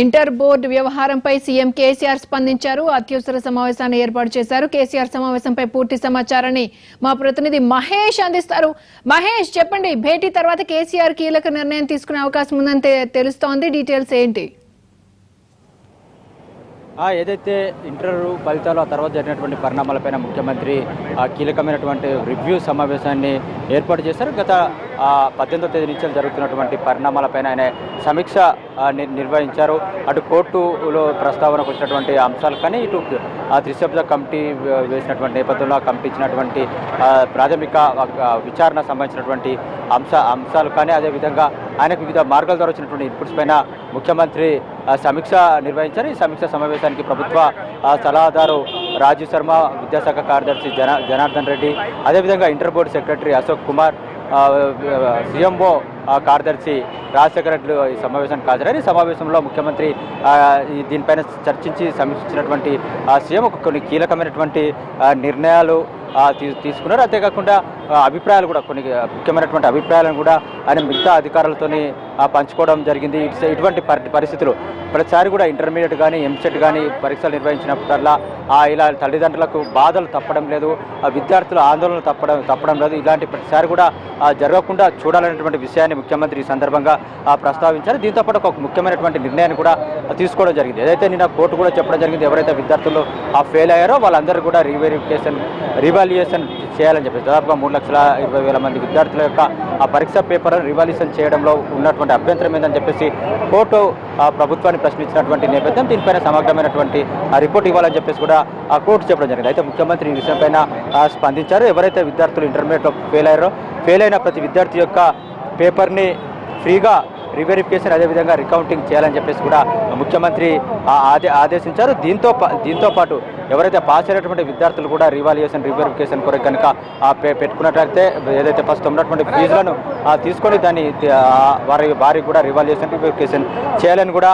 Inter board వ్యవహారంపై CM KCR స్పందించారు. అత్యవసర సమావేశాన్ని ఏర్పాటు చేశారు. కేసీఆర్ సమావేశంపై పూర్తి సమాచారాన్ని మా ప్రతినిధి మహేష్ అందిస్తారు. మహేష్ చెప్పండి. భేటీ తర్వాత కేసీఆర్ కీలక నిర్ణయం తీసుకునే అవకాశం ఉందని తెలుస్తోంది. డీటెయిల్స్ ఏంటి? ఏదైతే ఇంటర్ ఫలితాలు ఆ తర్వాత జరిగినటువంటి పరిణామాలపైన ముఖ్యమంత్రి ఆ, కీలకమైనటువంటి రివ్యూ సమావేశాన్ని ఏర్పాటు చేశారు. గత పద్దెనిమిదో తేదీ నుంచి జరుగుతున్నటువంటి పరిణామాలపైన ఆయన సమీక్ష ని- నిర్వహించారు. అటు కోర్టులో ప్రస్తావనకు వచ్చినటువంటి అంశాలు కానీ ఇటు ఆ త్రిసభ్య కమిటీ వేసినటువంటి నేపథ్యంలో ఆ కమిటీ ఇచ్చినటువంటి ప్రాథమిక విచారణ సంబంధించినటువంటి అంశ అంశాలు కానీ అదేవిధంగా ఆయనకు వివిధ మార్గాల ద్వారా వచ్చినటువంటి ఇన్పుట్స్ పైన ముఖ్యమంత్రి సమీక్ష నిర్వహించారు. ఈ సమీక్ష సమావేశానికి ప్రభుత్వ ఆ, సలహాదారు రాజీవ్ శర్మ విద్యాశాఖ కార్యదర్శి జన జనార్దన్ రెడ్డి అదేవిధంగా inter board secretary Ashok Kumar CMO కార్యదర్శి రాజశేఖర రెడ్డి ఈ సమావేశానికి హాజరయ్యారు. ఈ సమావేశంలో ముఖ్యమంత్రి దీనిపైన చర్చించి సమీక్షించినటువంటి ఆ, సీఎం కొన్ని కీలకమైనటువంటి నిర్ణయాలు తీసుకున్నారు. అంతేకాకుండా అభిప్రాయాలు కూడా కొన్ని ముఖ్యమైనటువంటి అభిప్రాయాలను కూడా ఆయన మిగతా అధికారులతోని పంచుకోవడం జరిగింది. ఇటువంటి పరి- పరిస్థితులు ప్రతిసారి కూడా ఇంటర్మీడియట్ కానీ ఎంసెట్ కానీ పరీక్షలు నిర్వహించినప్పుడల్లా ఇలా తల్లిదండ్రులకు బాధలు తప్పడం లేదు ఆ, విద్యార్థుల ఆందోళనలు తప్పడం తప్పడం లేదు. ఇలాంటి ప్రతిసారి కూడా జరగకుండా చూడాలనేటువంటి విషయాన్ని ముఖ్యమంత్రి ఈ సందర్భంగా ఆ, ప్రస్తావించారు. దీంతో పాటు ఒక ముఖ్యమైనటువంటి నిర్ణయాన్ని కూడా తీసుకోవడం జరిగింది. ఏదైతే నిన్న కోర్టు కూడా చెప్పడం జరిగింది ఎవరైతే విద్యార్థులు ఆ ఫెయిల్ అయ్యారో వాళ్ళందరూ కూడా రీవెరిఫికేషన్ రివాల్యుయేషన్ చేయాలని చెప్పేసి దాదాపుగా మూడు లక్షల ఇరవై వేల మంది విద్యార్థుల యొక్క ఆ పరీక్ష పేపర్ రివాల్యూషన్ చేయడంలో ఉన్నటువంటి అభ్యంతరం ఏందని చెప్పేసి కోర్టు ఆ ప్రభుత్వాన్ని ప్రశ్నించినటువంటి నేపథ్యం దీనిపైన సమగ్రమైనటువంటి ఆ రిపోర్ట్ ఇవ్వాలని చెప్పేసి కూడా ఆ కోర్టు చెప్పడం జరిగింది. అయితే ముఖ్యమంత్రి ఈ విషయంపైన స్పందించారు. ఎవరైతే విద్యార్థులు ఇంటర్మీడియట్లో ఫెయిల్ అయ్యారో ఫెయిల్ అయిన ప్రతి విద్యార్థి యొక్క పేపర్ని ఫ్రీగా రివెరిఫికేషన్ అదేవిధంగా రికౌంటింగ్ చేయాలని చెప్పేసి కూడా ముఖ్యమంత్రి ఆ ఆదే ఆదేశించారు. దీంతో పా- దీంతో పాటు ఎవరైతే పాస్ అయినటువంటి విద్యార్థులు కూడా రివాల్యుయేషన్ రివెరిఫికేషన్ కొరకు కనుక పెట్టుకున్నట్లయితే ఏదైతే ఫస్ట్ ఉన్నటువంటి ఫీజులను తీసుకొని దాన్ని వారి వారికి కూడా రివాల్యుయేషన్ రివెరిఫికేషన్ చేయాలని కూడా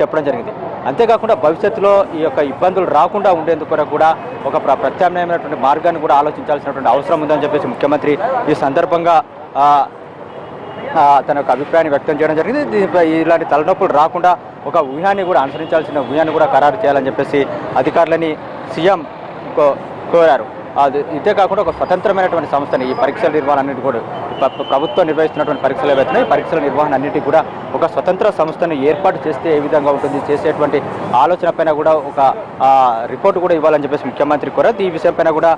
చెప్పడం జరిగింది. అంతేకాకుండా భవిష్యత్తులో ఈ యొక్క ఇబ్బందులు రాకుండా ఉండేందుకు కూడా ఒక ప్రత్యామ్నాయమైనటువంటి మార్గాన్ని కూడా ఆలోచించాల్సినటువంటి అవసరం ఉందని చెప్పేసి ముఖ్యమంత్రి ఈ సందర్భంగా తన యొక్క అభిప్రాయాన్ని వ్యక్తం చేయడం జరిగింది. దీనిపై ఇలాంటి తలనొప్పులు రాకుండా ఒక వ్యూహాన్ని కూడా అనుసరించాల్సిన వ్యూహాన్ని కూడా ఖరారు చేయాలని చెప్పేసి అధికారులని సీఎం కో- కోరారు. అది ఇదే కాకుండా ఒక స్వతంత్రమైనటువంటి సంస్థని ఈ పరీక్షల నిర్వహణ అన్నిటి కూడా ప్రభుత్వం నిర్వహిస్తున్నటువంటి పరీక్షలు ఏవైతున్నాయి పరీక్షల నిర్వహణ అన్నిటి కూడా ఒక స్వతంత్ర సంస్థను ఏర్పాటు చేస్తే ఏ విధంగా ఉంటుంది చేసేటువంటి ఆలోచన పైన కూడా ఒక రిపోర్ట్ కూడా ఇవ్వాలని చెప్పేసి ముఖ్యమంత్రి కోరారు. ఈ విషయం పైన కూడా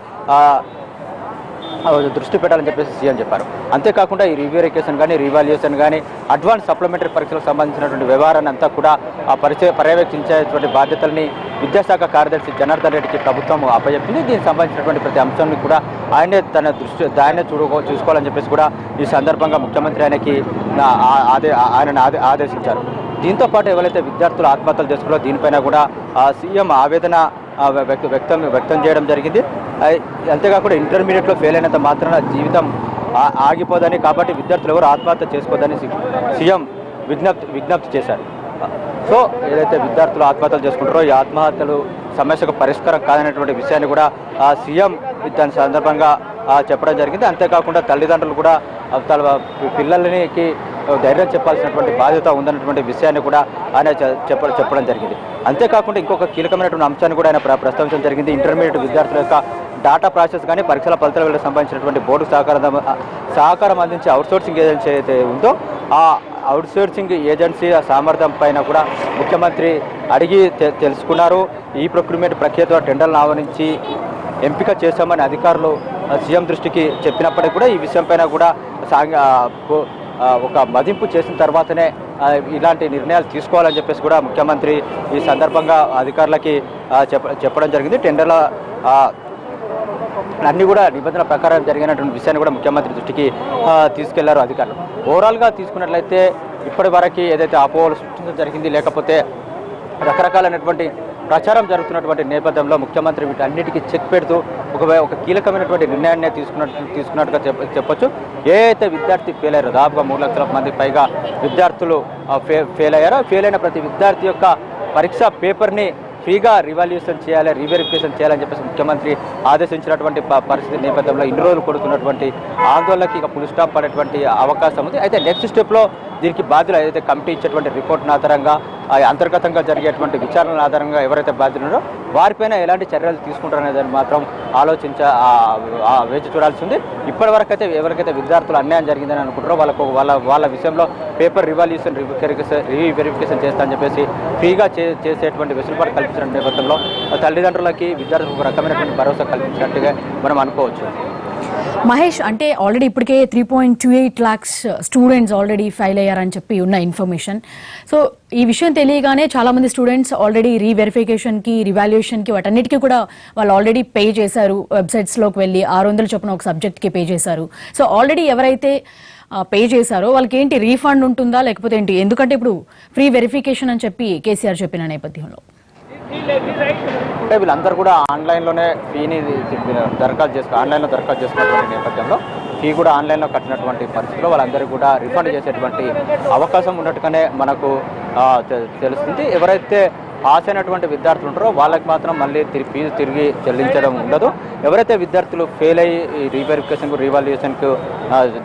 దృష్టి పెట్టాలని చెప్పేసి సీఎం చెప్పారు. అంతేకాకుండా ఈ రివ్యూరికేషన్ కానీ రివాల్యుయేషన్ కానీ అడ్వాన్స్ సప్లిమెంటరీ పరీక్షలకు సంబంధించినటువంటి వ్యవహారాన్ని అంతా కూడా ఆ పరిచయ పర్యవేక్షించేటువంటి బాధ్యతల్ని విద్యాశాఖ కార్యదర్శి జనార్దన్ రెడ్డికి ప్రభుత్వం అప్పచెప్పింది దీనికి సంబంధించినటువంటి ప్రతి అంశాన్ని కూడా ఆయనే తన దృష్టి ఆయనే చూడుకో చూసుకోవాలని చెప్పేసి కూడా ఈ సందర్భంగా ముఖ్యమంత్రి ఆయనకి ఆదే ఆయనను ఆదే ఆదేశించారు. దీంతో పాటు ఎవరైతే విద్యార్థులు ఆత్మహత్యలు చేసుకున్నారో దీనిపైన కూడా ఆ సీఎం ఆవేదన వ్యక్త వ్యక్తం వ్యక్తం చేయడం జరిగింది. అంతేకాకుండా ఇంటర్మీడియట్లో ఫెయిల్ అయినంత మాత్రాన జీవితం ఆగిపోదని కాబట్టి విద్యార్థులు ఎవరు ఆత్మహత్య చేసుకోదని సి- సీఎం విజ్ఞప్తి విజ్ఞప్తి చేశారు. సో ఏదైతే విద్యార్థులు ఆత్మహత్యలు చేసుకుంటారో ఈ ఆత్మహత్యలు సమస్యకు పరిష్కారం కాదనేటువంటి విషయాన్ని కూడా ఆ సీఎం దాని సందర్భంగా చెప్పడం జరిగింది. అంతేకాకుండా తల్లిదండ్రులు కూడా తన పిల్లలకి ధైర్యం చెప్పాల్సినటువంటి బాధ్యత ఉందన్నటువంటి విషయాన్ని కూడా ఆయన చెప్ప చెప్పడం జరిగింది. అంతేకాకుండా ఇంకొక కీలకమైనటువంటి అంశాన్ని కూడా ఆయన ప్రస్తావించడం జరిగింది. ఇంటర్మీడియట్ విద్యార్థుల యొక్క డాటా ప్రాసెస్ కానీ పరీక్షల ఫలితాలకు సంబంధించినటువంటి బోర్డు సహకారం సహకారం అందించే అవుట్సోర్సింగ్ ఏజెన్సీ అయితే ఉందో ఆ అవుట్సోర్సింగ్ ఏజెన్సీ ఆ సామర్థ్యం పైన కూడా ముఖ్యమంత్రి అడిగి తె- తెలుసుకున్నారు. ఈ ప్రొక్యూర్మెంట్ ప్రక్రియతో టెండర్లను ఆహ్వానించి ఎంపిక చేశామని అధికారులు సీఎం దృష్టికి చెప్పినప్పటికీ కూడా ఈ విషయంపైన కూడా సాంగ ఒక మదింపు చేసిన తర్వాతనే ఇలాంటి నిర్ణయాలు తీసుకోవాలని చెప్పేసి కూడా ముఖ్యమంత్రి ఈ సందర్భంగా అధికారులకి చెప్ప చెప్పడం జరిగింది. టెండర్ల అన్నీ అన్ని కూడా నిబంధనల ప్రకారం జరిగినటువంటి విషయాన్ని కూడా ముఖ్యమంత్రి దృష్టికి తీసుకెళ్ళారు అధికారులు. ఓవరాల్గా తీసుకున్నట్లయితే ఇప్పటి వరకు ఏదైతే అపోహలు సృష్టించడం జరిగింది లేకపోతే రకరకాలైనటువంటి ప్రచారం జరుగుతున్నటువంటి నేపథ్యంలో ముఖ్యమంత్రి వీటన్నిటికీ చెక్ పెడుతూ ఒక ఒక కీలకమైనటువంటి నిర్ణయాన్ని తీసుకున్నట్టు తీసుకున్నట్టుగా చెప్ప చెప్పొచ్చు. ఏ అయితే విద్యార్థి ఫెయిల్ అయ్యారో దాదాపుగా మూడు లక్షల మందికి పైగా విద్యార్థులు ఫే ఫెయిల్ అయ్యారో ఫెయిల్ అయిన ప్రతి విద్యార్థి యొక్క పరీక్ష పేపర్ని ఫ్రీగా రివాల్యూషన్ చేయాలి రీవెరిఫికేషన్ చేయాలని చెప్పేసి ముఖ్యమంత్రి ఆదేశించినటువంటి ప- పరిస్థితి నేపథ్యంలో ఇన్ని రోజులు కొడుతున్నటువంటి ఆందోళనకి ఇక పులి స్టాప్ పడేటువంటి అవకాశం ఉంది. అయితే నెక్స్ట్ స్టెప్లో దీనికి బాధ్యులు ఏదైతే కమిటీ ఇచ్చేటువంటి రిపోర్ట్ ఆధారంగా అంతర్గతంగా జరిగేటువంటి విచారణ ఆధారంగా ఎవరైతే బాధ్యులు ఉన్నారో వారిపైన ఎలాంటి చర్యలు తీసుకుంటారనే దాన్ని మాత్రం ఆలోచించ ఆ- వేచి చూడాల్సి ఉంది. ఇప్పటి వరకు అయితే ఎవరికైతే విద్యార్థులు అన్యాయం జరిగిందని అనుకుంటారో వాళ్ళకు వాళ్ళ వాళ్ళ విషయంలో పేపర్ రివాల్యూషన్ రివ్యూ వెరిఫికేషన్ చేస్తా అని చెప్పేసి ఫ్రీగా చే చేసేటువంటి వెసులుబాటు కల్పించిన నేపథ్యంలో తల్లిదండ్రులకి విద్యార్థులకు రకమైనటువంటి భరోసా కల్పించినట్టుగా మనం అనుకోవచ్చు. మహేష్ అంటే ఆల్రెడీ ఇప్పటికే three point two eight lakhs students already fail అయ్యారని చెప్పి ఉన్న ఇన్ఫర్మేషన్ సో ఈ విషయం తెలియగానే చాలా మంది స్టూడెంట్స్ ఆల్రెడీ రీవెరిఫికేషన్కి రివాల్యుయేషన్కి వాటన్నిటికీ కూడా వాళ్ళు ఆల్రెడీ పే చేశారు. వెబ్సైట్స్లోకి వెళ్ళి ఆరు వందల చొప్పున ఒక సబ్జెక్ట్కి పే చేశారు. సో ఆల్రెడీ ఎవరైతే పే చేశారో వాళ్ళకి ఏంటి రీఫండ్ ఉంటుందా లేకపోతే ఏంటి? ఎందుకంటే ఇప్పుడు ఫ్రీ వెరిఫికేషన్ అని చెప్పి కేసీఆర్ చెప్పిన నేపథ్యంలో. అంటే వీళ్ళందరూ కూడా ఆన్లైన్లోనే ఫీని దరఖాస్తు చేసుకో ఆన్లైన్లో దరఖాస్తు చేసుకున్నటువంటి నేపథ్యంలో ఫీ కూడా ఆన్లైన్లో కట్టినటువంటి పరిస్థితిలో వాళ్ళందరికీ కూడా రిఫండ్ చేసేటువంటి అవకాశం ఉన్నట్టుగానే మనకు తెలుస్తుంది. ఎవరైతే పాస్ అయినటువంటి విద్యార్థులు ఉంటారో వాళ్ళకి మాత్రం మళ్ళీ తిరిగి ఫీజు తిరిగి చెల్లించడం ఉండదు. ఎవరైతే విద్యార్థులు ఫెయిల్ అయ్యి రీవెరిఫికేషన్కు రీవాల్యుయేషన్కు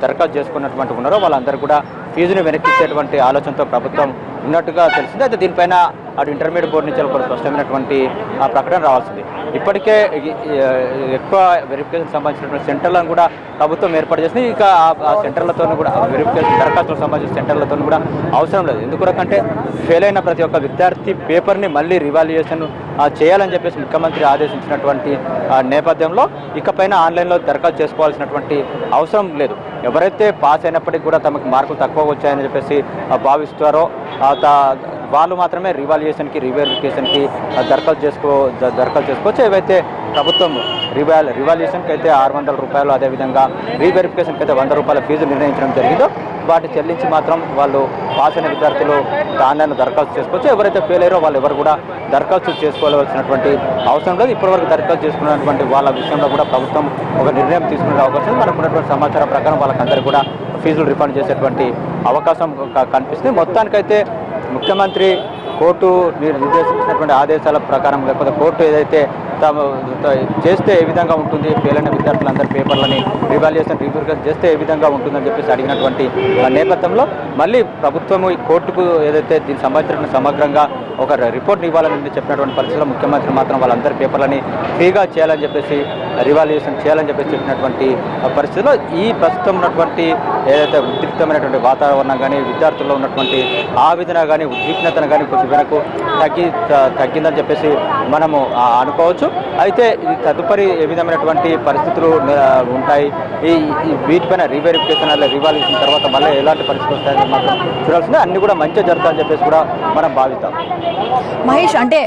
దరఖాస్తు చేసుకున్నటువంటి ఉన్నారో వాళ్ళందరూ కూడా ఫీజుని వెనక్కిచ్చేటువంటి ఆలోచనతో ప్రభుత్వం ఉన్నట్టుగా తెలిసింది అయితే దీనిపైన అటు ఇంటర్మీడియట్ బోర్డు నుంచి ఒక స్పష్టమైనటువంటి ఆ, ప్రకటన రావాల్సింది. ఇప్పటికే ఎక్కువ వెరిఫికేషన్ సంబంధించినటువంటి సెంటర్లను కూడా ప్రభుత్వం ఏర్పాటు చేసింది. ఇక ఆ- సెంటర్లతోనూ సెంటర్లతో కూడా వెరిఫికేషన్ దరఖాస్తులకు సంబంధించిన సెంటర్లతో కూడా అవసరం లేదు. ఎందుకంటే ఫెయిల్ అయిన ప్రతి ఒక్క విద్యార్థి పేపర్ని మళ్ళీ రివాల్యుయేషన్ చేయాలని చెప్పేసి ముఖ్యమంత్రి ఆదేశించినటువంటి ఆ, నేపథ్యంలో ఇకపైన ఆన్లైన్లో దరఖాస్తు చేసుకోవాల్సినటువంటి అవసరం లేదు. ఎవరైతే పాస్ అయినప్పటికీ కూడా తమకు మార్కులు తక్కువ వచ్చాయని చెప్పేసి భావిస్తారో ఆ, తా- వాళ్ళు మాత్రమే రివాల్యుయేషన్కి రివెరిఫికేషన్కి దరఖాస్తు చేసుకో దరఖాస్తు చేసుకోవచ్చు. ఏవైతే ప్రభుత్వం రివాల్ రివాల్యుయేషన్కి అయితే ఆరు వందల రూపాయలు అదేవిధంగా రీవెరిఫికేషన్కి అయితే వంద రూపాయల ఫీజు నిర్ణయించడం జరిగిందో వాటి చెల్లించి మాత్రం వాళ్ళు పాస్ అయిన విద్యార్థులు ఆన్లైన్ దరఖాస్తు చేసుకోవచ్చు. ఎవరైతే ఫెయిల్ అయ్యారో వాళ్ళు ఎవరు కూడా దరఖాస్తు చేసుకోవాల్సినటువంటి అవసరం లేదు. ఇప్పటివరకు దరఖాస్తు చేసుకున్నటువంటి వాళ్ళ విషయంలో కూడా ప్రభుత్వం ఒక నిర్ణయం తీసుకునే అవకాశం ఉంది. మనకు ఉన్నటువంటి సమాచారం ప్రకారం వాళ్ళకందరూ కూడా ఫీజులు రిఫండ్ చేసేటువంటి అవకాశం కనిపిస్తుంది. మొత్తానికైతే ముఖ్యమంత్రి కోర్టు నిర్దేశించినటువంటి ఆదేశాల ప్రకారం లేకపోతే కోర్టు ఏదైతే తమ త- చేస్తే ఏ విధంగా ఉంటుంది? ఫెయిల్ అయిన విద్యార్థులందరి పేపర్లని రివాల్యుయేషన్ రివ్యూషన్ చేస్తే ఏ విధంగా ఉంటుందని చెప్పేసి అడిగినటువంటి నేపథ్యంలో మళ్ళీ ప్రభుత్వము ఈ కోర్టుకు ఏదైతే దీనికి సంబంధించిన సమగ్రంగా ఒక రిపోర్ట్ ఇవ్వాలని చెప్పినటువంటి పరిస్థితుల్లో ముఖ్యమంత్రి మాత్రం వాళ్ళందరి పేపర్లని ఫ్రీగా చేయాలని చెప్పేసి రివాల్యుయేషన్ చేయాలని చెప్పేసి చెప్పినటువంటి ఆ పరిస్థితిలో ఈ ప్రస్తుతం ఉన్నటువంటి ఏదైతే ఉద్రిక్తమైనటువంటి వాతావరణం కానీ విద్యార్థుల్లో ఉన్నటువంటి ఆవేదన కానీ ఉద్విగ్నతను కానీ కొద్ది వెనక్కు తగ్గి త- తగ్గిందని చెప్పేసి మనము అనుకోవచ్చు. అనుకోవచ్చు అయితే ఇది తదుపరి ఏ విధమైనటువంటి పరిస్థితులు ఉంటాయి? ఈ వీటిపైన రీవెరిఫికేషన్ అలా రివాల్యూషన్ తర్వాత మళ్ళీ ఎలాంటి పరిస్థితులు వస్తాయని మాత్రం చూడాల్సిందే. అన్ని కూడా మంచిగా జరుగుతాయని చెప్పేసి కూడా మనం భావిస్తాం మహేష్ అంటే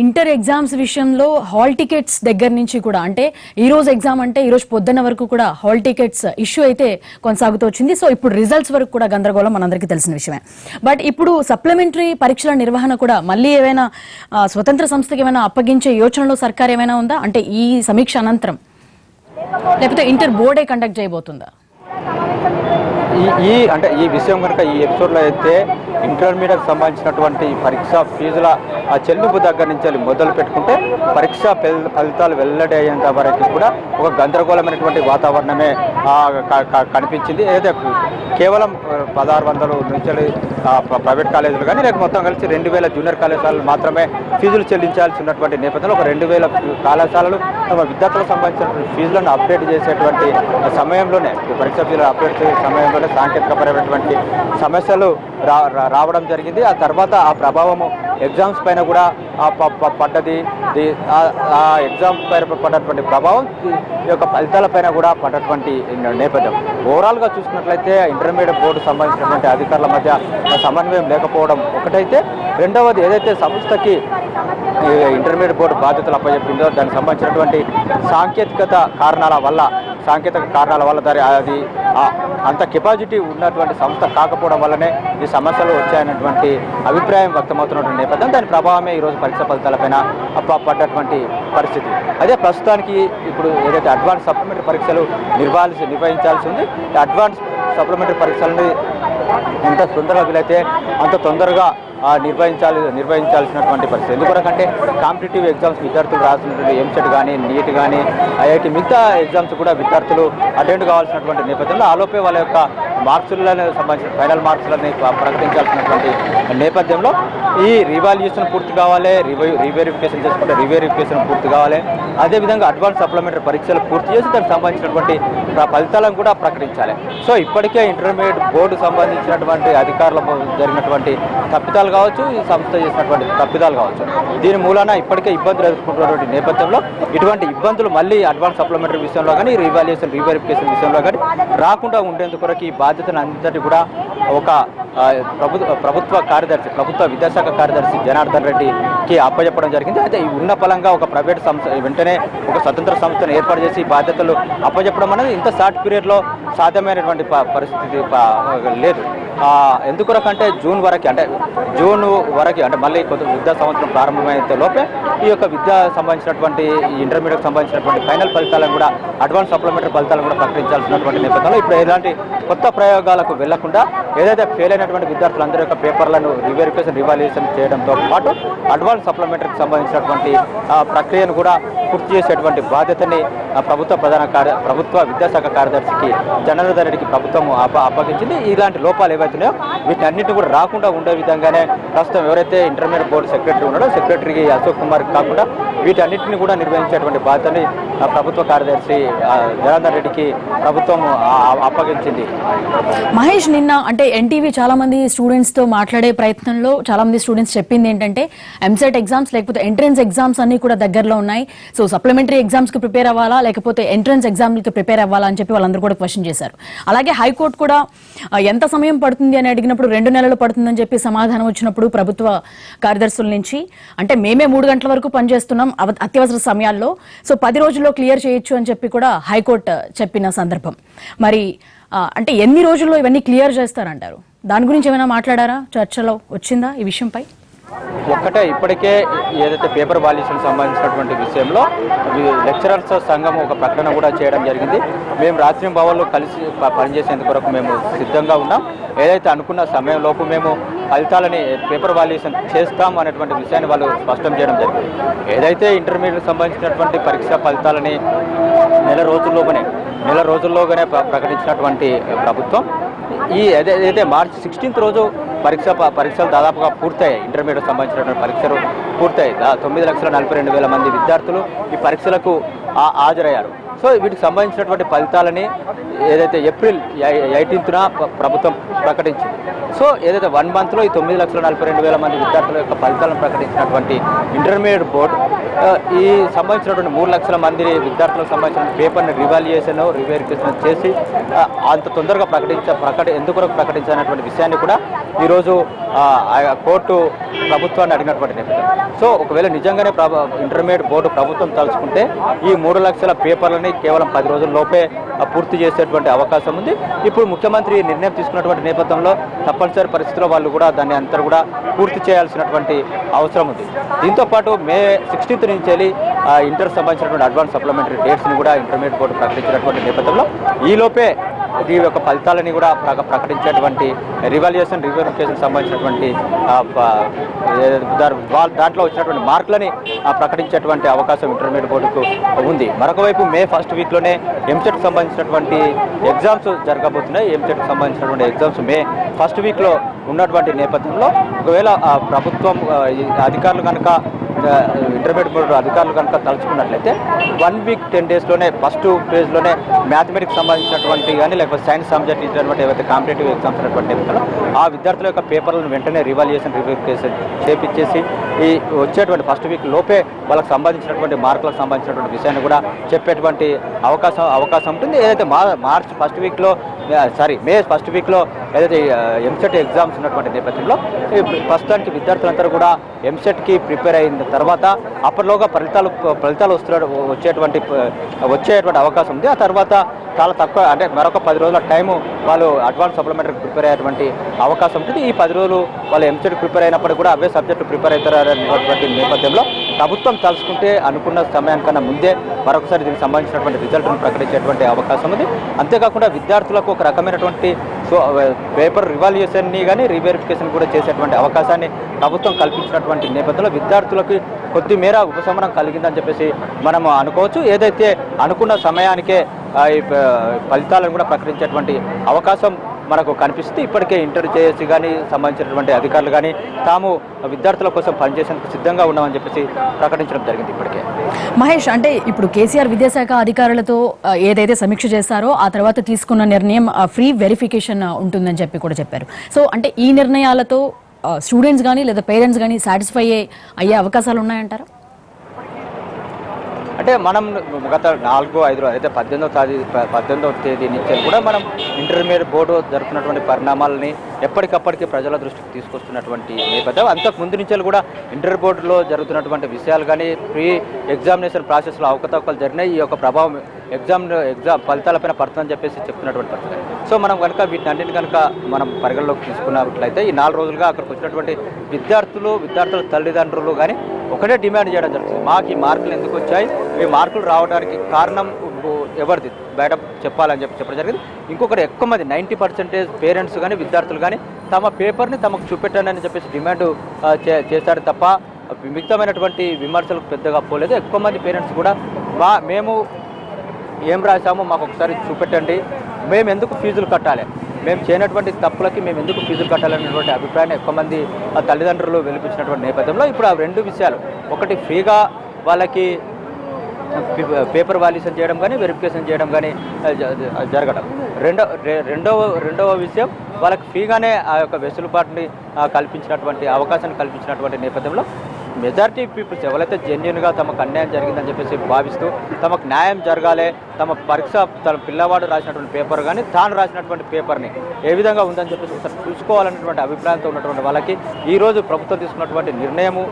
ఇంటర్ ఎగ్జామ్స్ విషయంలో హాల్ టికెట్స్ దగ్గర నుంచి కూడా అంటే ఈ రోజు ఎగ్జామ్ అంటే ఈ రోజు పొద్దున్న వరకు కూడా హాల్ టికెట్స్ ఇష్యూ అయితే కొనసాగుతూ వచ్చింది. సో ఇప్పుడు రిజల్ట్స్ వరకు కూడా గందరగోళం మనందరికీ తెలిసిన విషయమే. బట్ ఇప్పుడు సప్లిమెంటరీ పరీక్షల నిర్వహణ కూడా మళ్ళీ ఏవైనా స్వతంత్ర సంస్థకి ఏమైనా అప్పగించే యోచనలో సర్కార్ ఏమైనా ఉందా? అంటే ఈ సమీక్ష అనంతరం. లేకపోతే ఇంటర్ బోర్డే కండక్ట్ చేయబోతుందా? ఈ ఈ అంటే ఈ విషయం కనుక ఈ ఎపిసోడ్లో అయితే ఇంటర్మీడియట్ సంబంధించినటువంటి పరీక్ష ఫీజుల ఆ చెల్లింపు దగ్గర నుంచి వెళ్ళి మొదలు పెట్టుకుంటే పరీక్ష ఫలితాలు వెల్లడి అయ్యేంత వరకు కూడా ఒక గందరగోళమైనటువంటి వాతావరణమే కనిపించింది. ఏదైతే కేవలం పదహారు వందలు నుంచి ప్రైవేట్ కాలేజీలు కానీ లేక మొత్తం కలిసి రెండు వేల జూనియర్ కళాశాలలు మాత్రమే ఫీజులు చెల్లించాల్సి ఉన్నటువంటి నేపథ్యంలో ఒక రెండు వేల కళాశాలలు తమ విద్యార్థులకు సంబంధించిన ఫీజులను అప్డేట్ చేసేటువంటి సమయంలోనే పరీక్ష ఫీజులు అప్డేట్ చేసే సమయంలోనే సాంకేతికపరమైనటువంటి సమస్యలు రా- రావడం జరిగింది. ఆ తర్వాత ఆ ప్రభావము ఎగ్జామ్స్ పైన కూడా ఆ ప- పడ్డది. ఆ- ఎగ్జామ్ ఎగ్జామ్స్ పైన పడ్డటువంటి ప్రభావం ఈ- యొక్క ఫలితాల పైన కూడా పడ్డటువంటి నేపథ్యం. ఓవరాల్గా చూసినట్లయితే ఇంటర్మీడియట్ బోర్డు సంబంధించినటువంటి అధికారుల మధ్య సమన్వయం లేకపోవడం ఒకటైతే రెండవది ఏదైతే సంస్థకి ఈ ఇంటర్మీడియట్ బోర్డు బాధ్యతలు అప్పచెప్పిందో దానికి సంబంధించినటువంటి సాంకేతికత కారణాల వల్ల సాంకేతిక కారణాల వల్ల దాని అది అంత కెపాసిటీ ఉన్నటువంటి సంస్థ కాకపోవడం వల్లనే ఈ సమస్యలు వచ్చాయన్నటువంటి అభిప్రాయం వ్యక్తమవుతున్నటువంటి నేపథ్యం. దాని ప్రభావమే ఈరోజు పరీక్ష ఫలితాలపైన అప్ప- పడ్డటువంటి పరిస్థితి. అదే ప్రస్తుతానికి ఇప్పుడు ఏదైతే అడ్వాన్స్ సప్లిమెంటరీ పరీక్షలు నిర్వహించాల్సి నిర్వహించాల్సి ఉంది అడ్వాన్స్ సప్లిమెంటరీ పరీక్షలని ఎంత తొందరగా వీలైతే అంత తొందరగా నిర్వహించాలి నిర్వహించాల్సినటువంటి పరిస్థితి. ఎందుకంటే కాంపిటేటివ్ ఎగ్జామ్స్ విద్యార్థులు రాసినటువంటి ఎంసెట్ కానీ నీట్ కానీ ఐఐటి మిగతా ఎగ్జామ్స్ కూడా విద్యార్థులు అటెండ్ కావాల్సినటువంటి నేపథ్యంలో ఆలోపే వాళ్ళ యొక్క మార్క్సులను సంబంధించిన ఫైనల్ మార్క్స్లని ప్రకటించాల్సినటువంటి నేపథ్యంలో ఈ రివాల్యూషన్ పూర్తి కావాలి రివై రీవెరిఫికేషన్ చేసుకుంటే రీవెరిఫికేషన్ పూర్తి కావాలి. అదేవిధంగా అడ్వాన్స్ సప్లిమెంటరీ పరీక్షలు పూర్తి చేసి దానికి సంబంధించినటువంటి ఫలితాలను కూడా ప్రకటించాలి. సో ఇప్పటికే ఇంటర్మీడియట్ బోర్డు సంబంధించినటువంటి అధికారుల జరిగినటువంటి తప్పిదాలు కావచ్చు ఈ సంస్థ చేసినటువంటి తప్పిదాలు కావచ్చు. దీని మూలాన ఇప్పటికే ఇబ్బందులు ఎదుర్కొంటున్నటువంటి నేపథ్యంలో ఇటువంటి ఇబ్బందులు మళ్ళీ అడ్వాన్స్ సప్లిమెంటరీ విషయంలో కానీ రీవాల్యుయేషన్ రీవెరిఫికేషన్ విషయంలో కానీ రాకుండా ఉండేందుకు కొరకు ఈ బాధ్యతను అంతటి కూడా ఒక ప్రభుత్వ ప్రభుత్వ కార్యదర్శి ప్రభుత్వ విద్యాశాఖ కార్యదర్శి జనార్దన్ రెడ్డికి అప్పచెప్పడం జరిగింది. అయితే ఉన్న ఫలంగా ఒక ప్రైవేట్ సంస్థ వెంటనే ఒక స్వతంత్ర సంస్థను ఏర్పాటు చేసి బాధ్యతలు అప్పచెప్పడం అనేది ఇంత షార్ట్ పీరియడ్లో సాధ్యమైనటువంటి ప- పరిస్థితి లేదు. ఎందుకు ఎందుకొరకంటే జూన్ వరకు అంటే జూన్ వరకు అంటే మళ్ళీ కొత్త విద్యా సంవత్సరం ప్రారంభమైతే లోపే ఈ యొక్క విద్యా సంబంధించినటువంటి ఇంటర్మీడియట్ సంబంధించినటువంటి ఫైనల్ ఫలితాలను కూడా అడ్వాన్స్ సప్లిమెంటరీ ఫలితాలను కూడా ప్రకటించాల్సినటువంటి నేపథ్యంలో ఇప్పుడు ఎలాంటి కొత్త ప్రయోగాలకు వెళ్ళకుండా ఏదైతే ఫెయిల్ అయినటువంటి విద్యార్థులందరి యొక్క పేపర్లను రివెరిఫికేషన్ రివాల్యుయేషన్ చేయడంతో పాటు అడ్వాన్స్ సప్లిమెంటరీకి సంబంధించినటువంటి ఆ, ప్రక్రియను కూడా పూర్తి చేసేటువంటి బాధ్యతని ప్రభుత్వ ప్రధాన కార్య ప్రభుత్వ విద్యాశాఖ కార్యదర్శికి జనార్దన్ రెడ్డికి ప్రభుత్వం అప్ప అప్పగించింది. ఇలాంటి లోపాలు ఏవైతున్నాయో వీటిని అన్నింటినీ కూడా రాకుండా ఉండే విధంగానే ప్రస్తుతం ఎవరైతే ఇంటర్మీడియట్ బోర్డు సెక్రటరీ ఉన్నాడో సెక్రటరీకి అశోక్ కుమార్ కాకుండా వీటన్నిటిని కూడా నిర్వహించేటువంటి బాధ్యతని ప్రభుత్వ కార్యదర్శి జనార్దన్ రెడ్డికి ప్రభుత్వం అప్పగించింది. మహేష్ నిన్న అంటే ఎన్టీవీ చాలా మంది స్టూడెంట్స్తో మాట్లాడే ప్రయత్నంలో చాలా మంది స్టూడెంట్స్ చెప్పింది ఏంటంటే ఎంసెట్ ఎగ్జామ్స్ లేకపోతే ఎంట్రన్స్ ఎగ్జామ్స్ అన్ని కూడా దగ్గరలో ఉన్నాయి. సో సప్లిమెంటరీ ఎగ్జామ్స్కి ప్రిపేర్ అవ్వాలా? లేకపోతే ఎంట్రన్స్ ఎగ్జామ్కి ప్రిపేర్ అవ్వాలా? అని చెప్పి వాళ్ళందరూ కూడా క్వశ్చన్ చేశారు. అలాగే హైకోర్టు కూడా ఎంత సమయం పడుతుంది అని అడిగినప్పుడు రెండు నెలలు పడుతుందని చెప్పి సమాధానం వచ్చినప్పుడు ప్రభుత్వ కార్యదర్శుల నుంచి అంటే మేమే మూడు గంటల వరకు పనిచేస్తున్నాం అవ- అత్యవసర సమయాల్లో. సో పది రోజుల్లో క్లియర్ చేయొచ్చు అని చెప్పి కూడా హైకోర్టు చెప్పిన సందర్భం. మరి అంటే ఎన్ని రోజుల్లో ఇవన్నీ క్లియర్ చేస్తారంటారు? దాని గురించి ఏమైనా మాట్లాడారా? చర్చలో వచ్చిందా ఈ విషయంపై? ఒక్కటే ఇప్పటికే ఏదైతే పేపర్ వాల్యూషన్ సంబంధించినటువంటి విషయంలో లెక్చరర్స్ సంఘం ఒక ప్రకటన కూడా చేయడం జరిగింది. మేము రాత్రి భవన్లో కలిసి పనిచేసేందుకు కొరకు మేము సిద్ధంగా ఉన్నాం. ఏదైతే అనుకున్న సమయంలోపు మేము ఫలితాలని పేపర్ వాల్యుయేషన్ చేస్తాం అనేటువంటి విషయాన్ని వాళ్ళు స్పష్టం చేయడం జరిగింది. ఏదైతే ఇంటర్మీడియట్ సంబంధించినటువంటి పరీక్ష ఫలితాలని నెల రోజుల్లోగానే నెల రోజుల్లోగానే ప్రకటించినటువంటి ప్రభుత్వం ఈ ఏదైతే మార్చి సిక్స్టీన్త్ రోజు పరీక్ష పరీక్షలు దాదాపుగా పూర్తయ్యాయి. ఇంటర్మీడియట్ సంబంధించినటువంటి పరీక్షలు పూర్తయ్యాయి. దా- తొమ్మిది లక్షల నలభై రెండు వేల మంది విద్యార్థులు ఈ పరీక్షలకు హాజరయ్యారు. సో వీటికి సంబంధించినటువంటి ఫలితాలని ఏదైతే ఏప్రిల్ ఎయిటీన్త్న ప్రభుత్వం ప్రకటించింది సో ఏదైతే వన్ మంత్లో ఈ తొమ్మిది లక్షల నలభై రెండు వేల మంది విద్యార్థుల యొక్క ఫలితాలను ప్రకటించినటువంటి ఇంటర్మీడియట్ బోర్డు ఈ సంబంధించినటువంటి మూడు లక్షల మంది విద్యార్థులకు సంబంధించిన పేపర్ని రివాల్యుయేషన్ రివెరిఫికేషన్ చేసి అంత తొందరగా ప్రకటించ ప్రకటి ఎందుకు ప్రకటించినటువంటి విషయాన్ని కూడా ఈరోజు ఆ, కోర్టు ప్రభుత్వాన్ని అడిగినటువంటి నేపథ్యం. సో ఒకవేళ నిజంగానే ప్రభ ఇంటర్మీడియట్ బోర్డు ప్రభుత్వం తలుచుకుంటే ఈ మూడు లక్షల పేపర్లను కేవలం పది రోజుల లోపే పూర్తి చేసేటువంటి అవకాశం ఉంది. ఇప్పుడు ముఖ్యమంత్రి నిర్ణయం తీసుకున్నటువంటి నేపథ్యంలో తప్పనిసరి పరిస్థితిలో వాళ్ళు కూడా దాన్ని అంతా కూడా పూర్తి చేయాల్సినటువంటి అవసరం ఉంది. దీంతో పాటు మే సిక్స్టీన్త్ నుంచి వెళ్ళి ఇంటర్ సంబంధించినటువంటి అడ్వాన్స్ సప్లిమెంటరీ డేట్స్ని కూడా ఇంటర్మీడియట్ బోర్డు ప్రకటించినటువంటి నేపథ్యంలో ఈ దీని యొక్క ఫలితాలని కూడా ప్రకటించేటువంటి రివాల్యుయేషన్ రివెరిఫికేషన్ సంబంధించినటువంటి దాంట్లో వచ్చినటువంటి మార్కులని ఆ, ప్రకటించేటువంటి అవకాశం ఇంటర్మీడియట్ బోర్డుకు ఉంది. మరొక వైపు మే ఫస్ట్ వీక్లోనే ఎంసెట్ సంబంధించినటువంటి ఎగ్జామ్స్ జరగబోతున్నాయి. ఎంసెట్ సంబంధించినటువంటి ఎగ్జామ్స్ మే ఫస్ట్ వీక్లో ఉన్నటువంటి నేపథ్యంలో ఒకవేళ ఆ, ప్రభుత్వం అధికారులు కనుక ఇంటర్మీడియట్ బోర్డు అధికారులు కనుక తలుచుకున్నట్లయితే వన్ వీక్ టెన్ డేస్లోనే ఫస్ట్ ఫేజ్లోనే మ్యాథమెటిక్స్ సంబంధించినటువంటి కానీ లేకపోతే సైన్స్ సబ్జెక్ట్ ఇచ్చినటువంటి ఏవైతే కాంపిటేటివ్ ఎగ్జామ్స్ ఉన్నటువంటి ఆ విద్యార్థుల యొక్క పేపర్లను వెంటనే రివాల్యుయేషన్ రివ్యూకేషన్ చేపించేసి ఈ వచ్చేటువంటి ఫస్ట్ వీక్ లోపే వాళ్ళకి సంబంధించినటువంటి మార్కులకు సంబంధించినటువంటి విషయాన్ని కూడా చెప్పేటువంటి అవకాశం అవకాశం ఉంటుంది. ఏదైతే మా మార్చ్ ఫస్ట్ వీక్లో సారీ మే ఫస్ట్ వీక్లో ఏదైతే ఎంసెట్ ఎగ్జామ్స్ ఉన్నటువంటి నేపథ్యంలో ఈ ప్రస్తుతానికి విద్యార్థులందరూ కూడా ఎంసెట్కి ప్రిపేర్ అయిన తర్వాత అప్పటిలోగా ఫలితాలు ఫలితాలు వస్తున్న వచ్చేటువంటి వచ్చేటువంటి అవకాశం ఉంది. ఆ తర్వాత చాలా తక్కువ అంటే మరొక పది రోజుల టైము వాళ్ళు అడ్వాన్స్ సప్లిమెంటరీ ప్రిపేర్ అయ్యేటువంటి అవకాశం ఉంటుంది. ఈ పది రోజులు వాళ్ళు ఎంసెట్ ప్రిపేర్ అయినప్పుడు కూడా అవే సబ్జెక్టు ప్రిపేర్ అవుతారనేటువంటి నేపథ్యంలో ప్రభుత్వం తలుచుకుంటే అనుకున్న సమయానికన్నా ముందే మరొకసారి దీనికి సంబంధించినటువంటి రిజల్ట్ను ప్రకటించేటువంటి అవకాశం ఉంది. అంతేకాకుండా విద్యార్థులకు ఒక రకమైనటువంటి సో పేపర్ రివాల్యూషన్ని కానీ రీవెరిఫికేషన్ కూడా చేసేటువంటి అవకాశాన్ని ప్రభుత్వం కల్పించినటువంటి నేపథ్యంలో విద్యార్థులకు కొద్ది మేర ఉపశమనం కలిగిందని చెప్పేసి మనం అనుకోవచ్చు. ఏదైతే అనుకున్న సమయానికే ఈ ఫలితాలను కూడా ప్రకటించేటువంటి అవకాశం మనకు కనిపిస్తుంది ఇప్పటికే ఇంటర్ చేసి కానీ సంబంధించినటువంటి అధికారులు కానీ తాము విద్యార్థుల కోసం పనిచేసేందుకు సిద్ధంగా ఉన్నామని చెప్పేసి ప్రకటించడం జరిగింది ఇప్పటికే. మహేష్ అంటే ఇప్పుడు కేసీఆర్ విద్యాశాఖ అధికారులతో ఏదైతే సమీక్ష చేస్తారో ఆ తర్వాత తీసుకున్న నిర్ణయం ఫ్రీ వెరిఫికేషన్ ఉంటుందని చెప్పి కూడా చెప్పారు. సో అంటే ఈ నిర్ణయాలతో స్టూడెంట్స్ కానీ లేదా పేరెంట్స్ కానీ సాటిస్ఫై అయ్యే అవకాశాలు ఉన్నాయంటారా? అంటే మనం గత నాలుగో ఐదు అయితే పద్దెనిమిదో తేదీ పద్దెనిమిదవ తేదీ నుంచి కూడా మనం ఇంటర్మీడియట్ బోర్డు జరుపుతున్నటువంటి పరిణామాలని ఎప్పటికప్పటికి ప్రజల దృష్టికి తీసుకొస్తున్నటువంటి నేపథ్యం. అంతకు ముందు నుంచి కూడా ఇంటర్ బోర్డులో జరుగుతున్నటువంటి విషయాలు కానీ ప్రీ ఎగ్జామినేషన్ ప్రాసెస్లో అవకతవకలు జరిగినాయి. ఈ యొక్క ప్రభావం ఎగ్జామ్ ఎగ్జామ్ ఫలితాలపైన పడుతుందని చెప్పేసి చెప్తున్నటువంటి పరిస్థితి. సో మనం కనుక వీటిని అన్నింటిని కనుక మనం పరిగణలోకి తీసుకున్నట్లయితే ఈ నాలుగు రోజులుగా అక్కడికి వచ్చినటువంటి విద్యార్థులు విద్యార్థుల తల్లిదండ్రులు కానీ ఒకటే డిమాండ్ చేయడం జరుగుతుంది. మాకు ఈ మార్కులు ఎందుకు వచ్చాయి? ఈ మార్కులు రావడానికి కారణం ఎవరిది? బయట చెప్పాలని చెప్పి చెప్పడం జరిగింది. ఇంకొకటి ఎక్కువ మంది నైంటీ పర్సెంటేజ్ పేరెంట్స్ కానీ విద్యార్థులు కానీ తమ పేపర్ని తమకు చూపెట్టండి అని చెప్పేసి డిమాండ్ చే- చేశారు తప్ప మిగతామైనటువంటి విమర్శలకు పెద్దగా పోలేదు. ఎక్కువ మంది పేరెంట్స్ కూడా మా మేము ఏం రాసామో మాకు ఒకసారి చూపెట్టండి. మేము ఎందుకు ఫీజులు కట్టాలి? మేము చేయనటువంటి తప్పులకి మేము ఎందుకు ఫీజులు కట్టాలనేటువంటి అభిప్రాయాన్ని ఎక్కువ మంది ఆ తల్లిదండ్రులు వెలిపించినటువంటి నేపథ్యంలో ఇప్పుడు ఆ రెండు విషయాలు. ఒకటి ఫ్రీగా వాళ్ళకి పేపర్ వాల్యుయేషన్ చేయడం కానీ వెరిఫికేషన్ చేయడం కానీ జరగడం. రెండో రెండవ రెండవ విషయం వాళ్ళకి ఫ్రీగానే ఆ యొక్క వెసులుబాటుని కల్పించినటువంటి అవకాశాన్ని కల్పించినటువంటి నేపథ్యంలో మెజారిటీ పీపుల్స్ ఎవరైతే జెన్యున్గా తమకు అన్యాయం జరిగిందని చెప్పేసి భావిస్తూ తమకు న్యాయం జరగాలి తమ పరీక్ష తన పిల్లవాడు రాసినటువంటి పేపర్ కానీ తాను రాసినటువంటి పేపర్ని ఏ విధంగా ఉందని చెప్పేసి ఒకసారి చూసుకోవాలనేటువంటి అభిప్రాయంతో ఉన్నటువంటి వాళ్ళకి ఈరోజు ప్రభుత్వం తీసుకున్నటువంటి నిర్ణయము